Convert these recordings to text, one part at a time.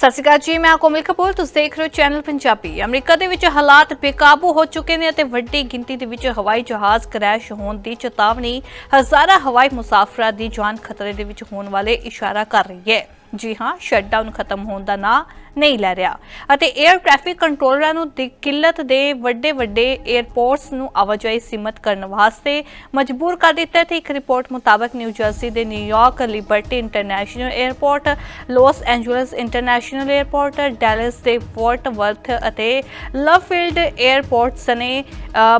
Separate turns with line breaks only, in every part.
ਸਤਿ ਸ਼੍ਰੀ ਅਕਾਲ ਜੀ, ਮੈਂ ਕੋਮਲ ਕਪੂਰ, ਤੁਸੀਂ ਦੇਖ ਰਹੇ ਹੋ ਚੈਨਲ ਪੰਜਾਬੀ। ਅਮਰੀਕਾ ਦੇ ਵਿੱਚ ਹਾਲਾਤ ਬੇਕਾਬੂ ਹੋ ਚੁੱਕੇ ਨੇ ਅਤੇ ਵੱਡੀ ਗਿਣਤੀ ਦੇ ਵਿੱਚ ਹਵਾਈ ਜਹਾਜ਼ ਕਰੈਸ਼ ਹੋਣ ਦੀ ਚੇਤਾਵਨੀ ਹਜ਼ਾਰਾਂ ਹਵਾਈ ਮੁਸਾਫਰਾਂ ਦੀ ਜਾਨ ਖਤਰੇ ਦੇ ਵਿੱਚ ਹੋਣ ਵਾਲੇ ਇਸ਼ਾਰਾ ਕਰ ਰਹੀ ਹੈ। ਜੀ ਹਾਂ ਸ਼ਟਡਾਊਨ ਖਤਮ ਹੋਣ ਦਾ ਨਾਂ ਨਹੀਂ ਲੈ ਰਿਹਾ। ਅਤੇ 에ਅਰ ਟ੍ਰੈਫਿਕ ਕੰਟਰੋਲਰਾਂ ਨੂੰ ਕਿੱਲਤ ਦੇ ਵੱਡੇ ਵੱਡੇ 에ਅਰਪੋਰਟਸ ਨੂੰ ਆਵਾਜਾਈ ਸੀਮਤ ਕਰਨ ਵਾਸਤੇ ਮਜਬੂਰ ਕਰ ਦਿੱਤਾ ਤੇ ਇੱਕ ਰਿਪੋਰਟ ਮੁਤਾਬਕ ਨਿਊ ਜਰਸੀ ਦੇ New York Liberty International airport Los Angeles International airport Dallas ਦੇ ਫੋਰਟ ਵਰਥ ਅਤੇ ਲਵ ਫੀਲਡ 에ਅਰਪੋਰਟ ਸਨੇ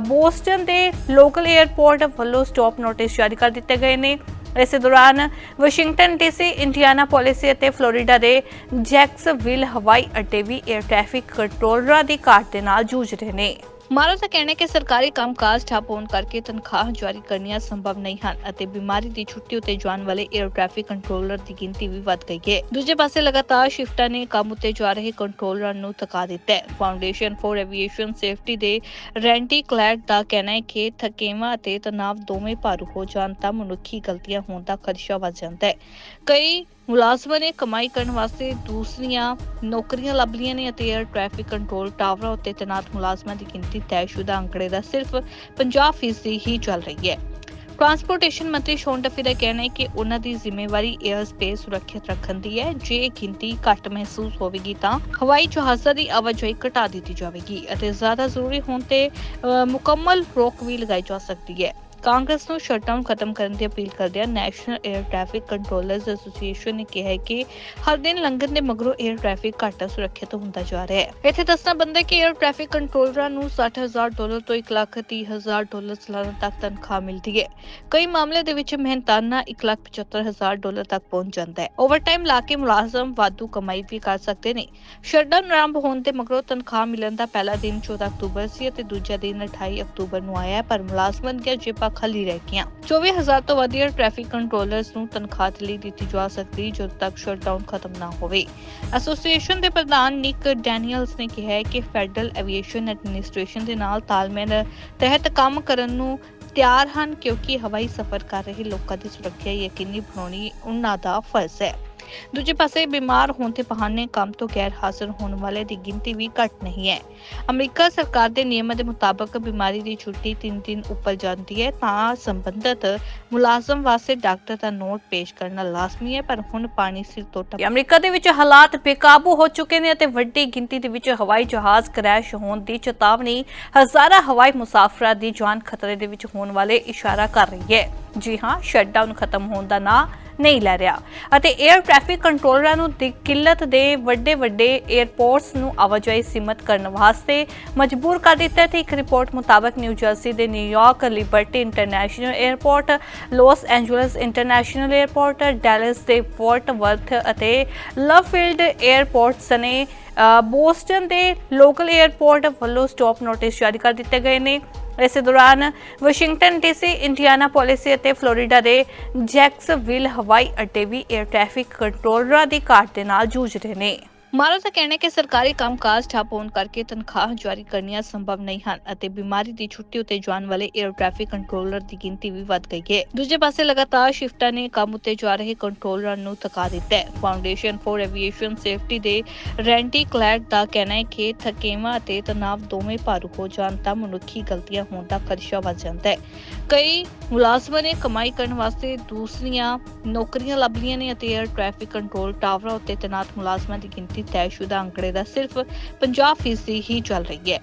ਬੋਸਟਨ ਦੇ ਲੋਕਲ 에ਅਰਪੋਰਟ ਵੱਲੋਂ ਸਟਾਪ ਨੋਟਿਸ ਜਾਰੀ ਕਰ ਦਿੱਤੇ ਗਏ ਨੇ। ਇਸੇ ਦੌਰਾਨ ਵਾਸ਼ਿੰਗਟਨ ਡੀਸੀ, ਇੰਡੀਆਨਾ ਪੋਲਿਸੀ ਅਤੇ ਫਲੋਰੀਡਾ ਦੇ ਜੈਕਸਵਿਲ ਹਵਾਈ ਅੱਡੇ ਵੀ 에ਅਰ ਟ੍ਰੈਫਿਕ ਕੰਟਰੋਲਰਾਂ ਦੀ ਘਾਟ ਦੇ ਨਾਲ ਜੂਝ ਰਹੇ ਨੇ। ਮਾਰੋ ਦਾ ਕਹਿਣਾ ਹੈ ਕਿ ਸਰਕਾਰੀ ਕੰਮਕਾਜ ਠੱਪ ਹੋਣ ਕਰਕੇ ਤਨਖਾਹ ਜਾਰੀ ਕਰਨੀਆਂ ਸੰਭਵ ਨਹੀਂ ਹਨ ਅਤੇ ਬਿਮਾਰੀ ਦੀ ਛੁੱਟੀ ਉਤੇ ਜਾਣ ਵਾਲੇ 에ਅਰ ਟ੍ਰੈਫਿਕ ਕੰਟਰੋਲਰ ਦੀ ਗਿਣਤੀ ਵੀ ਵੱਧ ਗਈ ਹੈ। ਦੂਜੇ ਪਾਸੇ ਲਗਾਤਾਰ ਸ਼ਿਫਟਾਂ ਨੇ ਕੰਮ ਉਤੇ ਜਾ ਰਹੇ ਕੰਟਰੋਲਰਾਂ ਨੂੰ ਥਕਾ ਦਿੱਤਾ ਹੈ। ਫਾਊਂਡੇਸ਼ਨ ਫॉर ਐਵੀਏਸ਼ਨ ਸੇਫਟੀ ਦੇ ਰੈਂਟੀ ਕਲੈਟ ਦਾ ਕਹਿਣਾ ਹੈ ਕਿ ਥਕੇਵਾਂ ਅਤੇ ਤਣਾਅ ਦੋਵੇਂ ਭਾਰੂ ਹੋ ਜਾਣ ਤਾਂ ਮਨੁੱਖੀ ਗਲਤੀਆਂ ਹੋਣ ਦਾ ਖਦਸ਼ਾ ਵੱਧ ਜਾਂਦਾ ਹੈ। ਕਈ ਮੁਲਾਜ਼ਮਾਂ ਨੇ ਕਮਾਈ ਕਰਨ ਵਾਸਤੇ ਦੂਸਰੀਆਂ ਨੌਕਰੀਆਂ ਲੱਭ ਲਈਆਂ ਨੇ ਅਤੇ 에ਅਰ ਟ੍ਰੈਫਿਕ ਕੰਟਰੋਲ ਟਾਵਰਾਂ ਉੱਤੇ ਤੈਨਾਤ ਮੁਲਾਜ਼ਮਾਂ ਦੀ ਗਿਣਤੀ ਤੈਅਸ਼ੁਦਾ ਅੰਕੜੇ ਦਾ ਸਿਰਫ 50% ਹੀ ਚੱਲ ਰਹੀ ਹੈ। ਟਰਾਂਸਪੋਰਟੇਸ਼ਨ ਮੰਤਰੀ ਸ਼ੋਨ ਡਫੀ ਦਾ ਕਹਿਣਾ ਹੈ ਕਿ ਉਹਨਾਂ ਦੀ ਜ਼ਿੰਮੇਵਾਰੀ 에ਅਰ ਸਪੇਸ ਸੁਰੱਖਿਅਤ ਰੱਖਣ ਦੀ ਹੈ। ਜੇ ਗਿਣਤੀ ਘੱਟ ਮਹਿਸੂਸ ਹੋਵੇਗੀ ਤਾਂ ਹਵਾਈ ਜਹਾਜ਼ਾਂ ਦੀ ਆਵਾਜਾਈ ਘਟਾ ਦਿੱਤੀ ਜਾਵੇਗੀ ਅਤੇ ਜ਼ਿਆਦਾ ਜ਼ਰੂਰੀ ਹੋਣ ਤੇ ਮੁਕੰਮਲ ਰੋਕ ਵੀ ਲਗਾਈ ਜਾ ਸਕਦੀ ਹੈ। ਕਾਂਗਰਸ ਨੂੰ ਸ਼ਟਡਾਊਨ ਖਤਮ ਕਰਨ ਦੀ ਅਪੀਲ ਕਰਦਿਆਂ national air traffic controllers association ਨੇ ਕਿਹਾ ਕਿ ਹਰ ਦਿਨ ਲੰਘਣ ਦੇ ਮਗਰੋਂ 에ਅਰ ਟ੍ਰੈਫਿਕ ਘਾਟਾ ਸੁਰੱਖਿਅਤ ਹੁੰਦਾ ਜਾ ਰਿਹਾ ਹੈ। ਇੱਥੇ ਦੱਸਣਾ ਬੰਦਾ ਕਿ 에ਅਰ ਟ੍ਰੈਫਿਕ ਕੰਟਰੋਲਰਾਂ ਨੂੰ 60000 ਡਾਲਰ ਤੋਂ 130000 ਡਾਲਰ ਸਾਲਾਨਾ ਤੱਕ ਤਨਖਾਹ ਮਿਲਦੀ ਹੈ। ਕਈ ਮਾਮਲੇ ਦੇ ਵਿੱਚ ਮਹਿਨਤਾਨਾ 175000 ਡਾਲਰ ਤੱਕ ਪਹੁੰਚ ਜਾਂਦਾ ਹੈ। ਓਵਰਟਾਈਮ ਲਾ ਕੇ ਮੁਲਾਜ਼ਮ ਵਾਧੂ ਕਮਾਈ ਵੀ ਕਰ ਸਕਦੇ ਨੇ। ਸ਼ਟਡਾਊਨ ਆਰੰਭ ਹੋਣ ਤੇ ਮਗਰੋਂ ਤਨਖਾਹ ਮਿਲਣ ਦਾ ਪਹਿਲਾ ਦਿਨ 14 ਅਕਤੂਬਰ ਸੀ ਅਤੇ ਦੂਜਾ ਦਿਨ 28 ਅਕਤੂਬਰ ਨੂੰ ਆਇਆ ਪਰ ਮੁਲਾਜ਼ਮਾਂ ਦੀਆਂ ਜੇਬਾਂ ਖਾਲੀ ਰਹਿ ਗਈਆਂ। 24000 ਤੋਂ ਵੱਧ ਟ੍ਰੈਫਿਕ ਕੰਟਰੋਲਰਸ ਨੂੰ ਤਨਖਾਹ ਲਈ ਦਿੱਤੀ ਜਾ ਸਕਦੀ ਜਦੋਂ ਤੱਕ ਸ਼ਟਡਾਊਨ ਖਤਮ ਨਾ ਹੋਵੇ। ਐਸੋਸੀਏਸ਼ਨ ਦੇ ਪ੍ਰਧਾਨ ਨਿਕ ਡੈਨੀਅਲਸ ਨੇ ਕਿਹਾ ਕਿ ਫੈਡਰਲ ਐਵੀਏਸ਼ਨ ਐਡਮਿਨਿਸਟ੍ਰੇਸ਼ਨ ਦੇ ਨਾਲ ਤਾਲਮੇਲ ਤਹਿਤ ਕੰਮ ਕਰਨ ਨੂੰ ਤਿਆਰ ਹਨ, ਕਿਉਂਕਿ ਹਵਾਈ ਸਫ਼ਰ ਕਰ ਰਹੇ ਲੋਕਾਂ ਦੀ ਸੁਰੱਖਿਆ ਯਕੀਨੀ ਬਣਾਉਣੀ ਉਹਨਾਂ ਦਾ ਫਰਜ਼ ਹੈ। ਦੂਜੇ ਪਾਸੇ ਬਿਮਾਰ ਹੋਣ ਦੇ ਬਹਾਨੇ ਕੰਮ ਤੋਂ ਗੈਰ ਹਾਜ਼ਰ ਹੋਣ ਵਾਲੇ ਦੀ ਗਿਣਤੀ ਵੀ ਘੱਟ ਨਹੀਂ ਹੈ। ਅਮਰੀਕਾ ਸਰਕਾਰ ਦੇ ਨਿਯਮਾਂ ਦੇ ਮੁਤਾਬਕ ਬਿਮਾਰੀ ਦੀ ਛੁੱਟੀ 3 ਦਿਨ ਉੱਪਰ ਜਾਂਦੀ ਹੈ, ਤਾਂ ਸੰਬੰਧਿਤ ਮੁਲਾਜ਼ਮ ਵਾਸਤੇ ਡਾਕਟਰ ਦਾ ਨੋਟ ਪੇਸ਼ ਕਰਨਾ ਲਾਜ਼ਮੀ ਹੈ, ਪਰ ਹੁਣ ਪਾਣੀ ਸਿਰ ਤੋਂ ਟੱਪ ਅਮਰੀਕਾ ਦੇ ਵਿੱਚ ਹਾਲਾਤ ਬੇਕਾਬੂ ਹੋ ਚੁੱਕੇ ਨੇ ਅਤੇ ਵੱਡੀ ਗਿਣਤੀ ਦੇ ਵਿੱਚ ਹਵਾਈ ਜਹਾਜ਼ ਕਰੈਸ਼ ਹੋਣ ਦੀ ਚੇਤਾਵਨੀ ਹਜ਼ਾਰਾਂ ਹਵਾਈ ਮੁਸਾਫਰਾਂ ਦੀ ਜਾਨ ਖਤਰੇ ਦੇ ਵਿੱਚ ਹੋਣ ਵਾਲੇ ਇਸ਼ਾਰਾ ਕਰ ਰਹੀ ਹੈ। ਜੀ ਹਾਂ, ਸ਼ਟਡਾਊਨ ਖਤਮ ਹੋਣ ਦਾ ਨਾਂ ਨਹੀਂ ਲੈ ਰਿਹਾ। ਅਤੇ 에ਅਰ ਟ੍ਰੈਫਿਕ ਕੰਟਰੋਲਰਾਂ ਨੂੰ ਕਿੱਲਤ ਦੇ ਵੱਡੇ ਵੱਡੇ 에ਅਰਪੋਰਟਸ ਨੂੰ ਆਵਾਜਾਈ ਸੀਮਤ ਕਰਨ ਵਾਸਤੇ ਮਜਬੂਰ ਕਰ ਦਿੱਤਾ ਤੇ ਇੱਕ ਰਿਪੋਰਟ ਮੁਤਾਬਕ ਨਿਊ ਜਰਸੀ ਦੇ New York Liberty International airport Los Angeles International airport Dallas ਦੇ ਫੋਰਟ ਵਰਥ ਅਤੇ ਲਵਫੀਲਡ 에ਅਰਪੋਰਟਸ ਨੇ ਬੋਸਟਨ ਦੇ ਲੋਕਲ 에ਅਰਪੋਰਟ ਵੱਲੋਂ ਸਟਾਪ ਨੋਟਿਸ ਜਾਰੀ ਕਰ ਦਿੱਤੇ ਗਏ ਨੇ। ਇਸੇ ਦੌਰਾਨ ਵਾਸ਼ਿੰਗਟਨ ਡੀਸੀ ਇੰਡੀਆਨਾ ਪੋਲਿਸੀ ਅਤੇ ਫਲੋਰੀਡਾ ਦੇ ਜੈਕਸਵਿਲ ਹਵਾਈ ਅੱਡੇ ਵੀ 에ਅਰ ਟ੍ਰੈਫਿਕ ਕੰਟਰੋਲਰਾਂ ਦੀ ਘਾਟ ਦੇ ਨਾਲ ਜੂਝ ਰਹੇ ਨੇ। ਮਾਰਾ ਦਾ ਕਹਿਣਾ ਹੈ ਕਿ ਸਰਕਾਰੀ ਕੰਮ ਕਾਜ ਠੱਪ ਹੋਣ ਕਰਕੇ ਤਨਖਾਹ ਜਾਰੀ ਕਰਨੀਆਂ ਸੰਭਵ ਨਹੀਂ ਹਨ ਅਤੇ ਬਿਮਾਰੀ ਦੀ ਛੁੱਟੀ ਉਤੇ ਜਾਣ ਵਾਲੇ 에ਅਰ ਟ੍ਰੈਫਿਕ ਕੰਟਰੋਲਰ ਦੀ ਗਿਣਤੀ ਵੀ ਵੱਧ ਗਈ ਹੈ। ਦੂਜੇ ਪਾਸੇ ਲਗਾਤਾਰ ਸ਼ਿਫਟਾਂ ਨੇ ਕੰਮ ਉਤੇ ਜਾ ਰਹੇ ਕੰਟਰੋਲਰਾਂ ਨੂੰ ਥਕਾ ਦਿੱਤਾ ਹੈ। ਫਾਊਂਡੇਸ਼ਨ ਫਾਰ ਐਵੀਏਸ਼ਨ ਸੇਫਟੀ ਦੇ ਰੈਂਟੀ ਕਲੈਟ ਦਾ ਕਹਿਣਾ ਹੈ ਕਿ ਥਕੇਵਾਂ ਅਤੇ ਤਣਾਅ ਦੋਵੇਂ ਭਾਰੂ ਹੋ ਜਾਣ ਤਾਂ ਮਨੁੱਖੀ ਗਲਤੀਆਂ ਹੋਣ ਦਾ ਖਦਸ਼ਾ ਵੱਧ ਜਾਂਦਾ ਹੈ। ਕਈ ਮੁਲਾਜ਼ਮਾਂ ਨੇ ਕਮਾਈ ਕਰਨ ਵਾਸਤੇ ਦੂਸਰੀਆਂ ਨੌਕਰੀਆਂ ਲੱਭ ਲਈਆਂ ਨੇ ਅਤੇ 에ਅਰ ਟ੍ਰੈਫਿਕ ਕੰਟਰੋਲ ਟਾਵਰਾਂ ਉੱਤੇ ਤਨਾਤ ਮੁਲਾਜ਼ਮਾਂ ਦੀ ਗਿਣਤੀ ਤੈਅਸ਼ੁਦਾ ਅੰਕੜੇ ਦਾ ਸਿਰਫ 50% ਹੀ ਚੱਲ ਰਹੀ ਹੈ।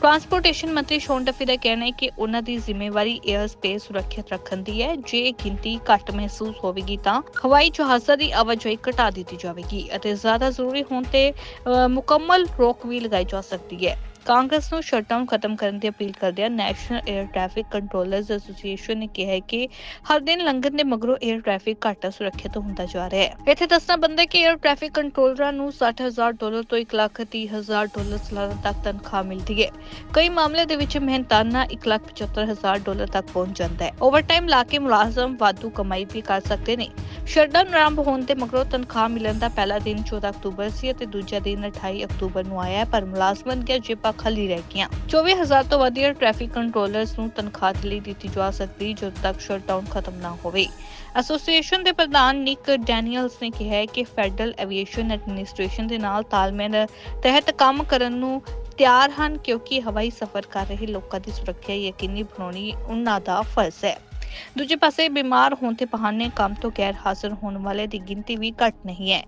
ਟਰਾਂਸਪੋਰਟੇਸ਼ਨ ਮੰਤਰੀ ਸ਼ੋਨ ਡਫੀ ਦਾ ਕਹਿਣਾ ਹੈ ਕਿ ਉਹਨਾਂ ਦੀ ਜ਼ਿੰਮੇਵਾਰੀ 에ਅਰ ਸਪੇਸ ਸੁਰੱਖਿਅਤ ਰੱਖਣ ਦੀ ਹੈ। ਜੇ ਗਿਣਤੀ ਘੱਟ ਮਹਿਸੂਸ ਹੋਵੇਗੀ ਤਾਂ ਹਵਾਈ ਜਹਾਜ਼ਾਂ ਦੀ ਆਵਾਜਾਈ ਘਟਾ ਦਿੱਤੀ ਜਾਵੇਗੀ ਅਤੇ ਜ਼ਿਆਦਾ ਜ਼ਰੂਰੀ ਹੋਣ ਤੇ ਮੁਕੰਮਲ ਰੋਕ ਵੀ ਲਗਾਈ ਜਾ ਸਕਦੀ ਹੈ। ਕਾਂਗਰਸ ਨੂੰ ਸ਼ਟਡਾਊਨ ਖਤਮ ਕਰਨ ਦੀ ਅਪੀਲ ਕਰਦਿਆਂ national air traffic controllers association ਨੇ ਕਿਹਾ ਹੈ ਕਿ ਹਰ ਦਿਨ ਲੰਘਣ ਦੇ ਮਗਰੋਂ 에ਅਰ ਟ੍ਰੈਫਿਕ ਘਾਟਾ ਸੁਰੱਖਿਅਤ ਹੁੰਦਾ ਜਾ ਰਿਹਾ ਹੈ। ਇੱਥੇ ਦੱਸਣਾ ਬੰਦਾ ਕਿ 에ਅਰ ਟ੍ਰੈਫਿਕ ਕੰਟਰੋਲਰਾਂ ਨੂੰ 60000 ਡਾਲਰ ਤੋਂ 130000 ਡਾਲਰ ਸਾਲਾਨਾ ਤੱਕ ਤਨਖਾਹ ਮਿਲਦੀ ਹੈ। ਕਈ ਮਾਮਲੇ ਦੇ ਵਿੱਚ ਮਿਹਨਤਾਨਾ 175000 ਡਾਲਰ ਤੱਕ ਪਹੁੰਚ ਜਾਂਦਾ ਹੈ। ਓਵਰਟਾਈਮ ਲਾ ਕੇ ਮੁਲਾਜ਼ਮ ਵਾਧੂ ਕਮਾਈ ਵੀ ਕਰ ਸਕਦੇ ਨੇ। ਸ਼ਟਡਾਊਨ ਆਰੰਭ ਹੋਣ ਤੇ ਮਗਰੋਂ ਤਨਖਾਹ ਮਿਲਣ ਦਾ ਪਹਿਲਾ ਦਿਨ 14 ਅਕਤੂਬਰ ਸੀ ਅਤੇ ਦੂਜਾ ਦਿਨ 28 ਅਕਤੂਬਰ ਨੂੰ ਆਇਆ ਪਰ ਮੁਲਾਜ਼ਮਾਂ ਦੀਆਂ ਜੇਬਾਂ ਜੇਬਾਂ ਖਾਲੀ ਰਹਿ ਗਈਆਂ। 24000 ਤੋਂ ਵੱਧ ਟ੍ਰੈਫਿਕ ਕੰਟਰੋਲਰਸ ਨੂੰ ਤਨਖਾਹ ਲਈ ਦਿੱਤੀ ਜਾ ਸਕਦੀ ਜਦੋਂ ਤੱਕ ਸ਼ਟਡਾਊਨ ਖਤਮ ਨਾ ਹੋਵੇ। ਐਸੋਸੀਏਸ਼ਨ ਦੇ ਪ੍ਰਧਾਨ ਨਿਕ ਡੈਨੀਅਲਸ ਨੇ ਕਿਹਾ ਕਿ ਫੈਡਰਲ ਐਵੀਏਸ਼ਨ ਐਡਮਿਨਿਸਟ੍ਰੇਸ਼ਨ ਦੇ ਨਾਲ ਤਾਲਮੇਲ ਤਹਿਤ ਕੰਮ ਕਰਨ ਨੂੰ ਤਿਆਰ ਹਨ, ਕਿਉਂਕਿ ਹਵਾਈ ਸਫ਼ਰ ਕਰ ਰਹੇ ਲੋਕਾਂ ਦੀ ਸੁਰੱਖਿਆ ਯਕੀਨੀ ਬਣਾਉਣੀ ਉਹਨਾਂ ਦਾ ਫਰਜ਼ ਹੈ। ਦੂਜੇ ਪਾਸੇ ਬਿਮਾਰ ਹੋਣ ਤੇ ਬਹਾਨੇ ਕੰਮ ਤੋਂ ਗੈਰ ਹਾਜ਼ਰ ਹੋਣ ਵਾਲੇ ਦੀ ਗਿਣਤੀ ਵੀ ਘੱਟ ਨਹੀਂ ਹੈ।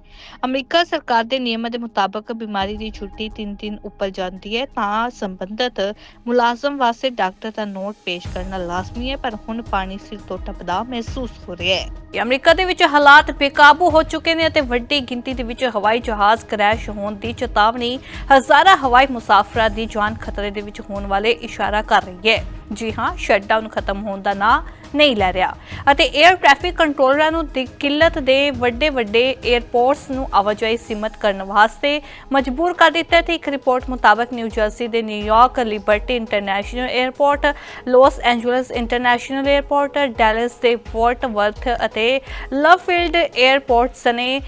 ਅਮਰੀਕਾ ਸਰਕਾਰ ਦੇ ਨਿਯਮਾਂ ਦੇ ਮੁਤਾਬਕ ਬਿਮਾਰੀ ਦੀ ਛੁੱਟੀ 3 ਦਿਨ ਉੱਪਰ ਜਾਂਦੀ ਹੈ, ਤਾਂ ਸੰਬੰਧਤ ਮੁਲਾਜ਼ਮ ਵਾਸਤੇ ਡਾਕਟਰ ਦਾ ਨੋਟ ਪੇਸ਼ ਕਰਨਾ ਲਾਜ਼ਮੀ ਹੈ, ਪਰ ਹੁਣ ਪਾਣੀ ਸਿਰ ਤੋਂ ਟਪਦਾ ਮਹਿਸੂਸ ਹੋ ਰਿਹਾ ਹੈ। ਅਮਰੀਕਾ ਦੇ ਵਿੱਚ ਹਾਲਾਤ ਬੇਕਾਬੂ ਹੋ ਚੁੱਕੇ ਨੇ ਅਤੇ ਵੱਡੀ ਗਿਣਤੀ ਦੇ ਵਿੱਚ ਹਵਾਈ ਜਹਾਜ਼ ਕਰੈਸ਼ ਹੋਣ ਦੀ ਚੇਤਾਵਨੀ ਹਜ਼ਾਰਾਂ ਹਵਾਈ ਮੁਸਾਫਰਾਂ ਦੀ ਜਾਨ ਖਤਰੇ ਦੇ ਵਿੱਚ ਹੋਣ ਵਾਲੇ ਇਸ਼ਾਰਾ ਕਰ ਰਹੀ ਹੈ। ਜੀ ਹਾਂ ਸ਼ਟਡਾਊਨ ਖਤਮ ਹੋਣ ਦਾ ਨਾਂ ਨਹੀਂ ਲੈ ਰਿਹਾ। ਅਤੇ 에ਅਰ ਟ੍ਰੈਫਿਕ ਕੰਟਰੋਲਰਾਂ ਨੂੰ ਕਿੱਲਤ ਦੇ ਵੱਡੇ ਵੱਡੇ 에ਅਰਪੋਰਟਸ ਨੂੰ ਆਵਾਜਾਈ ਸੀਮਤ ਕਰਨ ਵਾਸਤੇ ਮਜਬੂਰ ਕਰ ਦਿੱਤਾ ਤੇ ਇੱਕ ਰਿਪੋਰਟ ਮੁਤਾਬਕ ਨਿਊ ਜਰਸੀ ਦੇ New York Liberty international airport Los Angeles international airport Dallas ਦੇ ਫੋਰਟ ਵਰਥ ਅਤੇ ਲਵ ਫੀਲਡ 에ਅਰਪੋਰਟਸ ਨੇ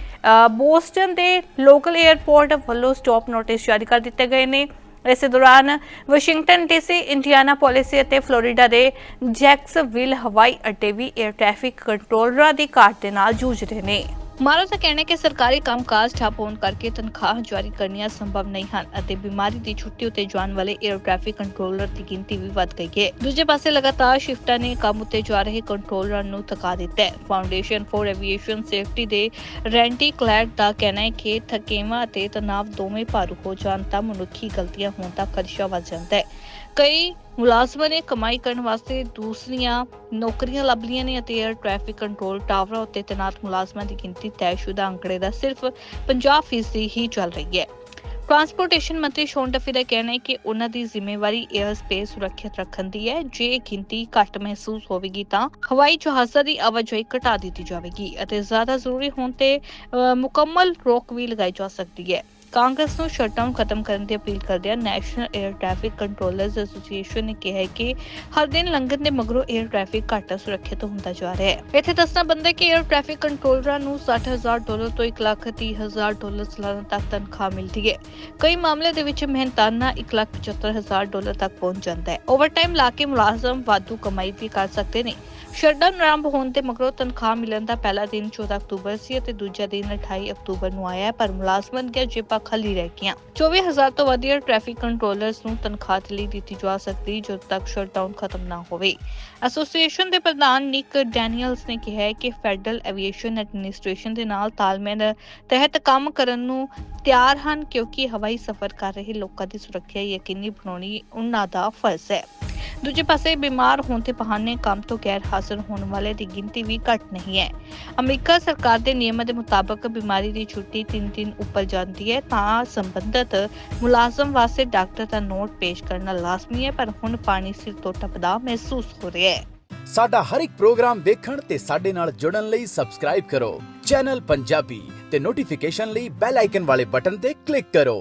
ਬੋਸਟਨ ਦੇ ਲੋਕਲ 에ਅਰਪੋਰਟ ਵੱਲੋਂ ਸਟਾਪ ਨੋਟਿਸ ਜਾਰੀ ਕਰ ਦਿੱਤੇ ਗਏ ਨੇ। ਇਸੇ ਦੌਰਾਨ ਵਾਸ਼ਿੰਗਟਨ ਡੀਸੀ, ਇੰਡੀਆਨਾ ਪੋਲਿਸੀ ਅਤੇ ਫਲੋਰੀਡਾ ਦੇ ਜੈਕਸਵਿਲ ਹਵਾਈ ਅੱਡੇ ਵੀ 에ਅਰ ਟ੍ਰੈਫਿਕ ਕੰਟਰੋਲਰਾਂ ਦੀ ਘਾਟ ਦੇ ਨਾਲ ਜੂਝ ਰਹੇ ਨੇ। ਮਾਰੋ ਦਾ ਕਹਿਣਾ ਹੈ ਕਿ ਸਰਕਾਰੀ ਕੰਮਕਾਜ ਠੱਪ ਹੋਣ ਕਰਕੇ ਤਨਖਾਹ ਜਾਰੀ ਕਰਨੀਆਂ ਸੰਭਵ ਨਹੀਂ ਹਨ ਅਤੇ ਬਿਮਾਰੀ ਦੀ ਛੁੱਟੀ ਉਤੇ ਜਾਣ ਵਾਲੇ 에ਅਰ ਟ੍ਰੈਫਿਕ ਕੰਟਰੋਲਰ ਦੀ ਗਿਣਤੀ ਵੀ ਵੱਧ ਗਈ ਹੈ। ਦੂਜੇ ਪਾਸੇ ਲਗਾਤਾਰ ਸ਼ਿਫਟਾਂ ਨੇ ਕੰਮ ਉਤੇ ਜਾ ਰਹੇ ਕੰਟਰੋਲਰਾਂ ਨੂੰ ਥਕਾ ਦਿੱਤਾ ਹੈ। ਫਾਊਂਡੇਸ਼ਨ ਫॉर ਐਵੀਏਸ਼ਨ ਸੇਫਟੀ ਦੇ ਰੈਂਟੀ ਕਲੈਟ ਦਾ ਕਹਿਣਾ ਹੈ ਕਿ ਥਕੇਵਾਂ ਅਤੇ ਤਣਾਅ ਦੋਵੇਂ ਭਾਰੂ ਹੋ ਜਾਣ ਤਾਂ ਮਨੁੱਖੀ ਗਲਤੀਆਂ ਹੋਣ ਦਾ ਖਦਸ਼ਾ ਵੱਧ ਜਾਂਦਾ ਹੈ। ਕਈ ਮੁਲਾਜ਼ਮਾਂ ਨੇ ਕਮਾਈ ਕਰਨ ਵਾਸਤੇ ਦੂਸਰੀਆਂ ਨੌਕਰੀਆਂ ਲੱਭ ਲਈਆਂ ਨੇ ਅਤੇ 에ਅਰ ਟ੍ਰੈਫਿਕ ਕੰਟਰੋਲ ਟਾਵਰਾਂ ਉੱਤੇ ਤੈਨਾਤ ਮੁਲਾਜ਼ਮਾਂ ਦੀ ਗਿਣਤੀ ਤੈਅਸ਼ੁਦਾ ਅੰਕੜੇ ਦਾ ਸਿਰਫ 50% ਹੀ ਚੱਲ ਰਹੀ ਹੈ। ਟਰਾਂਸਪੋਰਟੇਸ਼ਨ ਮੰਤਰੀ ਸ਼ੋਨ ਡਫੀ ਦਾ ਕਹਿਣਾ ਹੈ ਕਿ ਉਹਨਾਂ ਦੀ ਜ਼ਿੰਮੇਵਾਰੀ 에ਅਰ ਸਪੇਸ ਸੁਰੱਖਿਅਤ ਰੱਖਣ ਦੀ ਹੈ। ਜੇ ਗਿਣਤੀ ਘੱਟ ਮਹਿਸੂਸ ਹੋਵੇਗੀ ਤਾਂ ਹਵਾਈ ਜਹਾਜ਼ਾਂ ਦੀ ਆਵਾਜਾਈ ਘਟਾ ਦਿੱਤੀ ਜਾਵੇਗੀ ਅਤੇ ਜ਼ਿਆਦਾ ਜ਼ਰੂਰੀ ਹੋਣ ਤੇ ਮੁਕੰਮਲ ਰੋਕ ਵੀ ਲਗਾਈ ਜਾ ਸਕਦੀ ਹੈ। ਕਾਂਗਰਸ ਨੂੰ ਸ਼ਟਡਾਊਨ ਖਤਮ ਕਰਨ ਦੀ ਅਪੀਲ ਕਰਦਿਆਂ national air traffic controllers association ਨੇ ਕਿਹਾ ਕਿ ਹਰ ਦਿਨ ਲੰਘਣ ਦੇ ਮਗਰੋਂ 에ਅਰ ਟ੍ਰੈਫਿਕ ਘਾਟਾ ਸੁਰੱਖਿਅਤ ਹੁੰਦਾ ਜਾ ਰਿਹਾ ਹੈ। ਇੱਥੇ ਦੱਸਣਾ ਬੰਦਾ ਕਿ 에ਅਰ ਟ੍ਰੈਫਿਕ ਕੰਟਰੋਲਰਾਂ ਨੂੰ 60000 ਡਾਲਰ ਤੋਂ 130000 ਡਾਲਰ ਸਾਲਾਨਾ ਤੱਕ ਤਨਖਾਹ ਮਿਲਦੀ ਹੈ। ਕਈ ਮਾਮਲੇ ਦੇ ਵਿੱਚ ਮਿਹਨਤਾਨਾ 175000 ਡਾਲਰ ਤੱਕ ਪਹੁੰਚ ਜਾਂਦਾ ਹੈ। ਓਵਰਟਾਈਮ ਲਾ ਕੇ ਮੁਲਾਜ਼ਮ ਵਾਧੂ ਕਮਾਈ ਵੀ ਕਰ ਸਕਦੇ ਨੇ। ਸ਼ਟਡਾਊਨ ਆਰੰਭ ਹੋਣ ਤੇ ਮਗਰੋਂ ਤਨਖਾਹ ਮਿਲਣ ਦਾ ਪਹਿਲਾ ਦਿਨ 14 ਅਕਤੂਬਰ ਸੀ ਅਤੇ ਦੂਜਾ ਦਿਨ 28 ਅਕਤੂਬਰ ਨੂੰ ਆਇਆ ਪਰ ਮੁਲਾਜ਼ਮਾਂ ਦੀਆਂ ਜੇਬਾਂ ਖਾਲੀ ਰਹਿ ਗਈਆਂ। 24000 ਤੋਂ ਵੱਧ ਟ੍ਰੈਫਿਕ ਕੰਟਰੋਲਰਸ ਨੂੰ ਤਨਖਾਹ ਲਈ ਦਿੱਤੀ ਜਾ ਸਕਦੀ ਜਦੋਂ ਤੱਕ ਸ਼ਟਡਾਊਨ ਖਤਮ ਨਾ ਹੋਵੇ। ਐਸੋਸੀਏਸ਼ਨ ਦੇ ਪ੍ਰਧਾਨ ਨਿਕ ਡੈਨੀਅਲਸ ਨੇ ਕਿਹਾ ਕਿ ਫੈਡਰਲ ਐਵੀਏਸ਼ਨ ਐਡਮਿਨਿਸਟ੍ਰੇਸ਼ਨ ਦੇ ਨਾਲ ਤਾਲਮੇਲ ਤਹਿਤ ਕੰਮ ਕਰਨ ਨੂੰ ਤਿਆਰ ਹਨ, ਕਿਉਂਕਿ ਹਵਾਈ ਸਫ਼ਰ ਕਰ ਰਹੇ ਲੋਕਾਂ ਦੀ ਸੁਰੱਖਿਆ ਯਕੀਨੀ ਬਣਾਉਣੀ ਉਹਨਾਂ ਦਾ ਫਰਜ਼ ਹੈ। ਦੂਜੇ ਪਾਸੇ ਬਿਮਾਰ ਹੋਣ ਤੇ ਬਹਾਨੇ ਕੰਮ ਤੋਂ ਗੈਰ ਹਾਜ਼ਰ ਹੋਣ ਵਾਲੇ ਦੀ ਗਿਣਤੀ ਵੀ ਘੱਟ ਨਹੀਂ ਹੈ। ਅਮਰੀਕਾ ਸਰਕਾਰ ਦੇ ਨਿਯਮਾਂ ਦੇ ਮੁਤਾਬਕ ਬਿਮਾਰੀ ਦੀ ਛੁੱਟੀ 3 ਦਿਨ ਉੱਪਰ ਜਾਂਦੀ ਹੈ, ਤਾਂ ਸੰਬੰਧਤ ਮੁਲਾਜ਼ਮ ਵਾਸਤੇ ਡਾਕਟਰ ਦਾ ਨੋਟ ਪੇਸ਼ ਕਰਨਾ ਲਾਜ਼ਮੀ ਹੈ, ਪਰ ਹੁਣ ਪਾਣੀ ਸਿਰ ਤੋਂ ਟਪਦਾ ਮਹਿਸੂਸ ਹੋ ਰਿਹਾ ਹੈ।
ਸਾਡਾ ਹਰ ਇੱਕ ਪ੍ਰੋਗਰਾਮ ਦੇਖਣ ਤੇ ਸਾਡੇ ਨਾਲ ਜੁੜਨ ਲਈ ਸਬਸਕ੍ਰਾਈਬ ਕਰੋ। ਚੈਨਲ ਪੰਜਾਬੀ ਤੇ ਨੋਟੀਫਿਕੇਸ਼ਨ ਲਈ ਬੈਲ ਆਈਕਨ ਵਾਲੇ ਬਟਨ ਤੇ ਕਲਿੱਕ ਕਰੋ।